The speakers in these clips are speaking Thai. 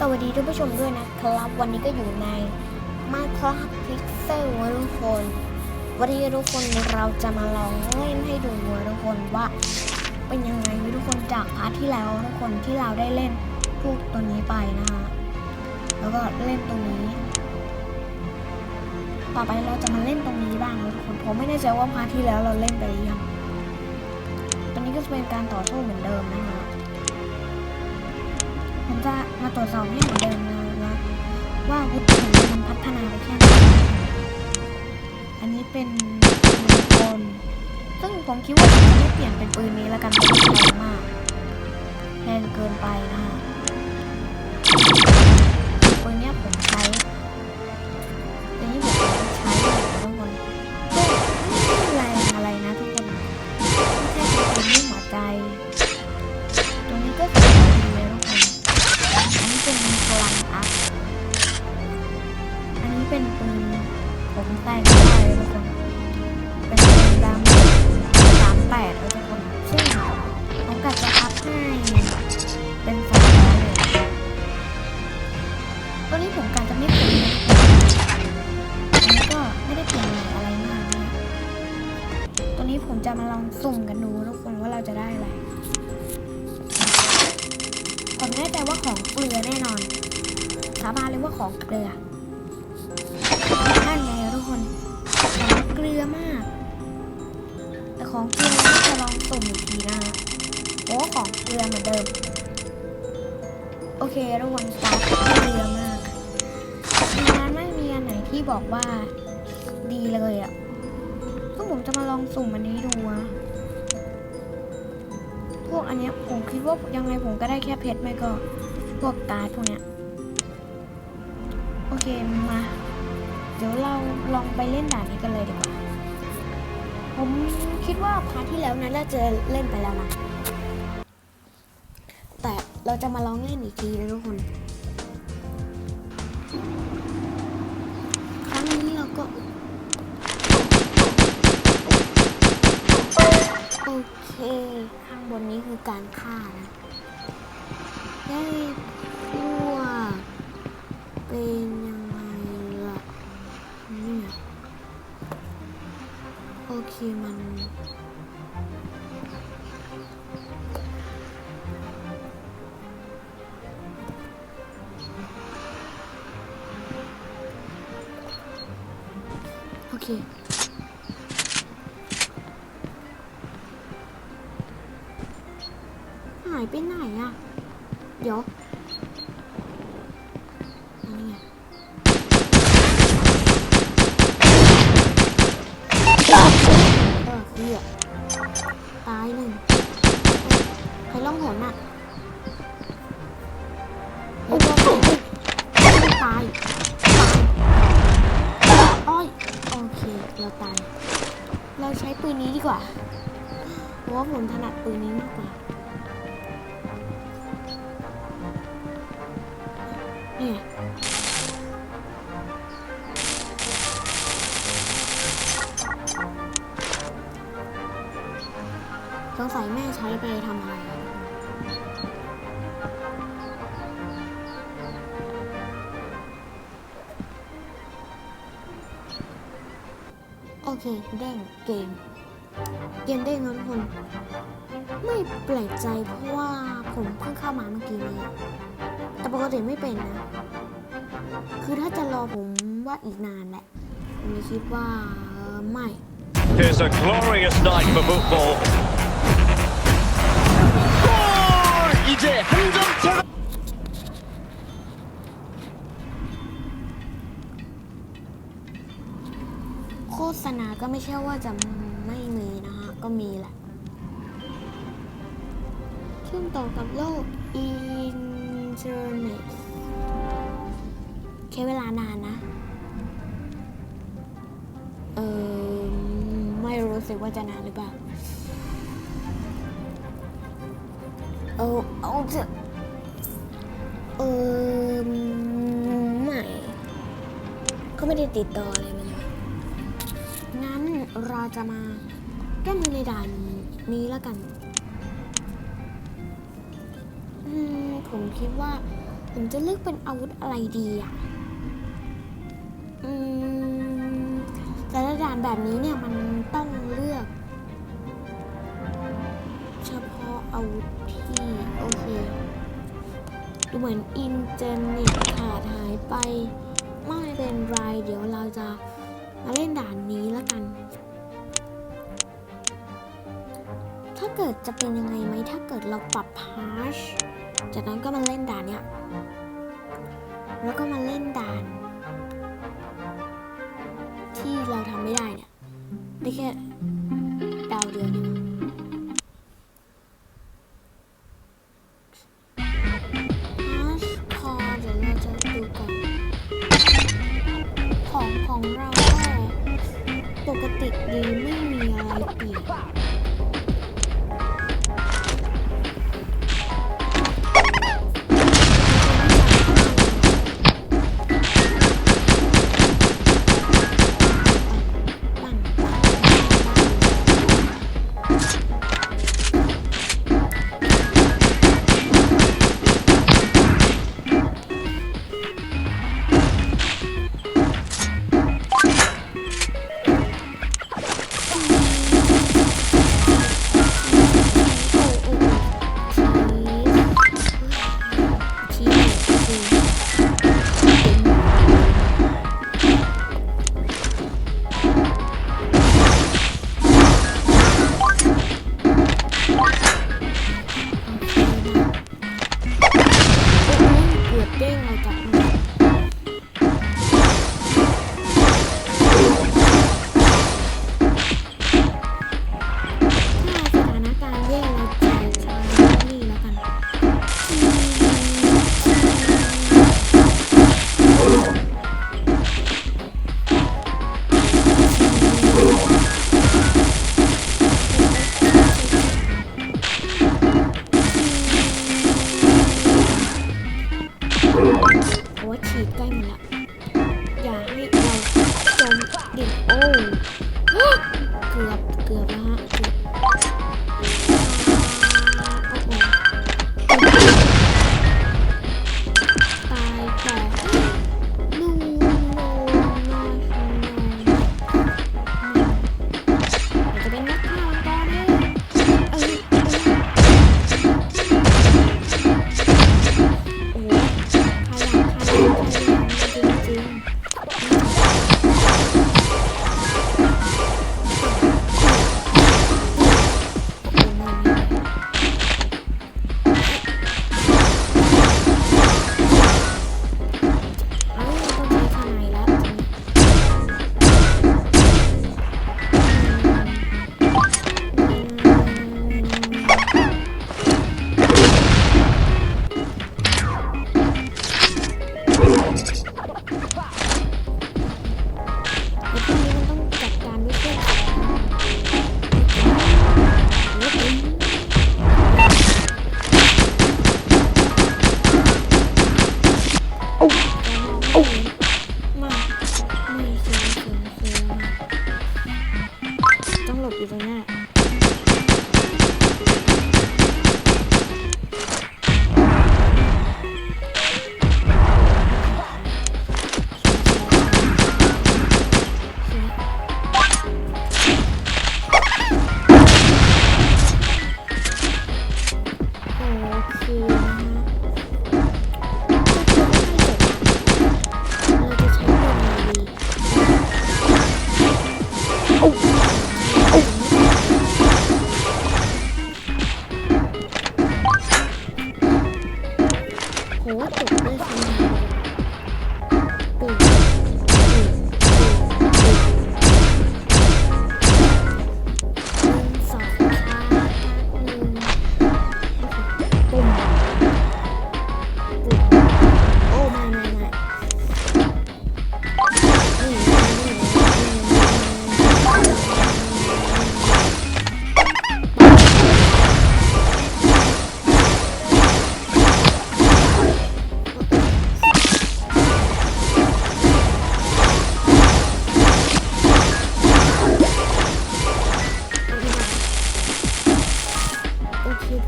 สวัสดีท่านผู้ชมด้วยนะครับวันนี้ก็อยู่ใน Minecraft Pixel นะทุกคน วันนี้ทุกคนเราจะมาลองเล่นให้ดูทุกคนว่า เป็นยังไงทุกคนจากพาร์ทที่แล้วทุกคนที่เราได้เล่นพวกตัวนี้ไปนะฮะแล้วก็เล่นตรงนี้ ต่อไปเราจะมาเล่นตรงนี้บ้างทุกคนผมไม่แน่ใจว่าพาร์ทที่แล้วเราเล่นไปหรือยังตอนนี้ก็จะเป็นการต่อสู้เหมือนเดิมนะฮะ ผมจะมาตรวจสอบให้เหมือนเดิมนะว่าว่าอาวุธผมมันพัฒนาไปแค่ไหนอันนี้เป็นปืนกลซึ่งผมคิดว่าผมจะไม่เปลี่ยนเป็นปืนนี้แล้วกันเพราะมันแพงมากแพงเกินไปนะฮะปืนเนี้ยผมใช้ ผมจะมาลองสุ่มกันดูทุกคนว่าเราจะได้อะไร ผมแน่ใจว่าของเกลือแน่นอน สาบานเลยว่าของเกลือนั่นไงทุกคน ของเกลือมาก แต่ของเกลือจะลองสุ่มอีกทีนะโอ้ของเกลือเหมือนเดิม โอเคทุกคนสตาร์เกลือมากมีนั้นไม่มีอันไหนที่บอกว่าดีเลยอะ่ะ ผมจะมาลองสุ่มอันนี้ดูนะพวกอันเนี้ยผมคิดว่ายังไงผมก็ได้แค่เพชรไม่ก็พวกการ์ดพวกเนี้ย โอเคมา เดี๋ยวเราลองไปเล่นด่านนี้กันเลยดีกว่า ผมคิดว่าพาร์ทที่แล้วนะน่าจะเล่นไปแล้วนะ แต่เราจะมาลองเล่นอีกทีนะทุกคนครั้งนี้เราก็ โอเค ข้างบนนี้คือการฆ่านะ ได้พวกเป็นยังไงล่ะเนี่ยโอเคมันโอเค ไปไหนอะเดี๋ยวนนี้ไงเออเหี้ยตายหนึ่งใครล่องหนอะไอ้ตัวไหนไม่ตายตายอ้อยโอเค เราตาย เราใช้ปืนนี้ดีกว่า เพราะว่าผมถนัดปืนนี้มากกว่า สงสัยแม่ใช้ไปทำอะไรโอเคเด้งเกม เกมเด้งนะทุกคน ไม่แปลกใจเพราะว่าผมเพิ่งเข้ามาเมื่อกี้นี้ แต่ปกติไม่เป็นนะ คือถ้าจะรอผมว่าอีกนานแหละผมคิดว่าไม่ Here's a glorious night for football. 이제 한 점차. โฆษณาก็ไม่ใช่ว่าจะไม่มีนะฮะ ก็มีแหละ เชื่อมต่อกับโลกอินเทอร์เน็ตใช้เวลานานนะ เออไม่รู้สึกว่าจะนานหรือเปล่า เอาเอาเถอะเออไม่ก็ไม่ได้ติดต่ออะไรมาเงั้นเราจะมาแก้มืในด่านนี้แล้วกัน อืม ผมคิดว่า ผมจะเลือกเป็นอาวุธอะไรดีอะ อืม แต่ละด่านแบบนี้เนี่ยมันต้องเลือก เฉพาะอาวุธ เหมือนอินเทอร์เน็ตขาดหายไป ไม่เป็นไรเดี๋ยวเราจะมาเล่นด่านนี้แล้วกัน ถ้าเกิดจะเป็นยังไงไหมถ้าเกิดเราปรับพาร์ชจากนั้นก็มาเล่นด่านเนี้ยแล้วก็มาเล่นด่าน ที่เราทำไม่ได้เนี่ยได้แค่ดาวเดียวเนี่ย หรือไม่มีอะไรอีก thì canh lại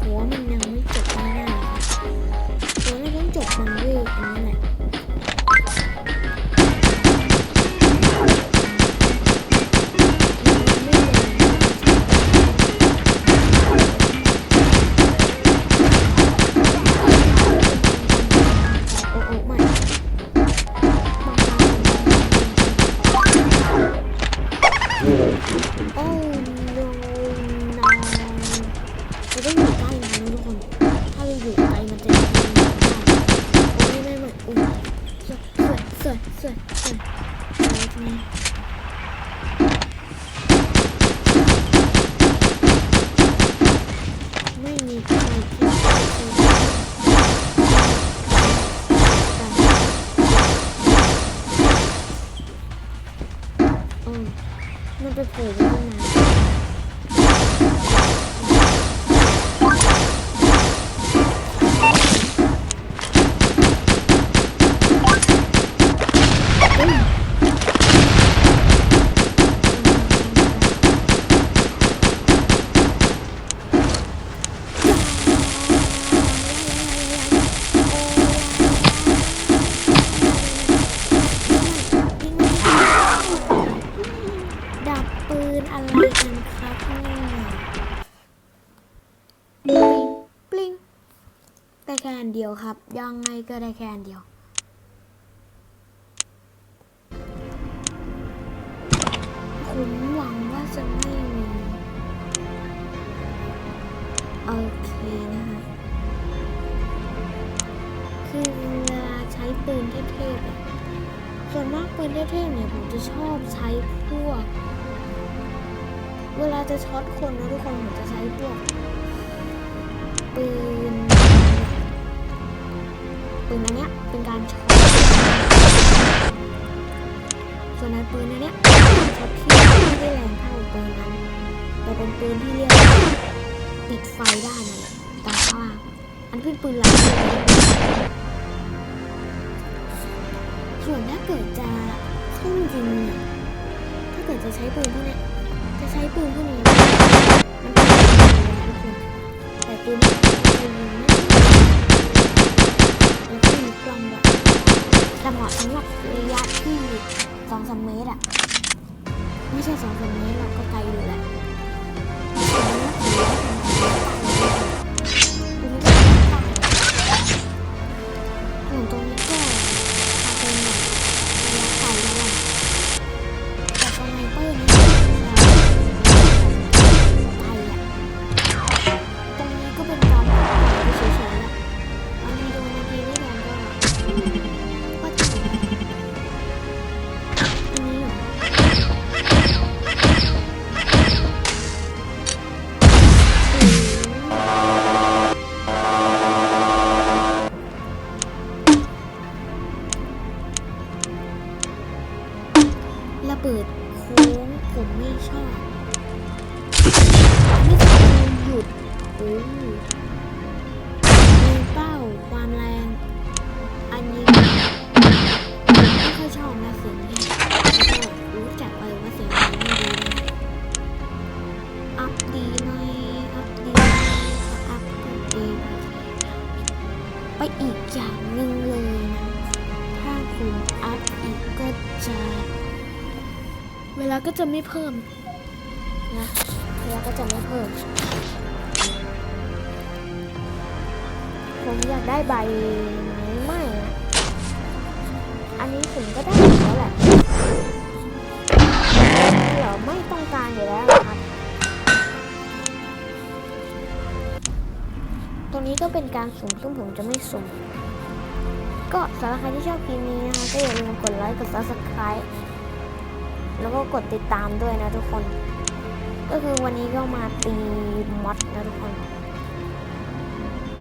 ผมว่ามันยังไม่จบง่ายๆตัวน่าต้องจบมันด้วยอันนี้แหละ มันไปโผล่ไว้ตรงไหน อะไรกันครับเนี่ยปลิงได้แค่อันเดียวครับ ยังไงก็ได้แค่อันเดียว ผมหวังว่าจะไม่มีโอเคนะคะคือเวลาใช้ปืนเทพๆส่วนมากปืนเทพๆเนี่ยผมจะชอบใช้พวก เวลาจะช็อตคนนะทุกคนผมจะใช้พวกปืนปืนอันเนี้ยเป็นการช็อตส่วนในปืนอันเนี้ยช็อตที่ไม่ได้แรงเท่าปืนนั้นแต่เป็นปืนที่เรียกติดไฟได้นั่นแหละตามข้างล่าอันเป็นปืนหลังส่วนถ้าเกิดจะเข้าจริงเนี่ยถ้าเกิดจะใช้ปืนพวกเนี้ย จะใช้ปืนพวกนี้นะมันเป็นปืนนะทุกคนแต่ปืนเนี้ยปืนนะแล้วก็มีกล้องแบบแต่เหมาะสำหรับระยะที่สองสามเมตรอะไม่ใช่สองสามเมตรเรากก็ไกลอยู่แหละ จะไม่เพิ่มนะเวลาก็จะไม่เพิ่ม ผมอยากได้ใบไม้ไหม้อะอันนี้ผมก็ได้แล้วแหละเหรอไม่ต้องการอยู่แล้วนะครับ ตรงนี้ก็เป็นการสุ่มซึ่งผมจะไม่สุ่มก็สำหรับใครที่ชอบคลิปนี้นะคะก็อย่าลืมกดไลค์ กด subscribe แล้วก็กดติดตามด้วยนะทุกคน ก็คือวันนี้ก็มาตีมอดนะทุกคน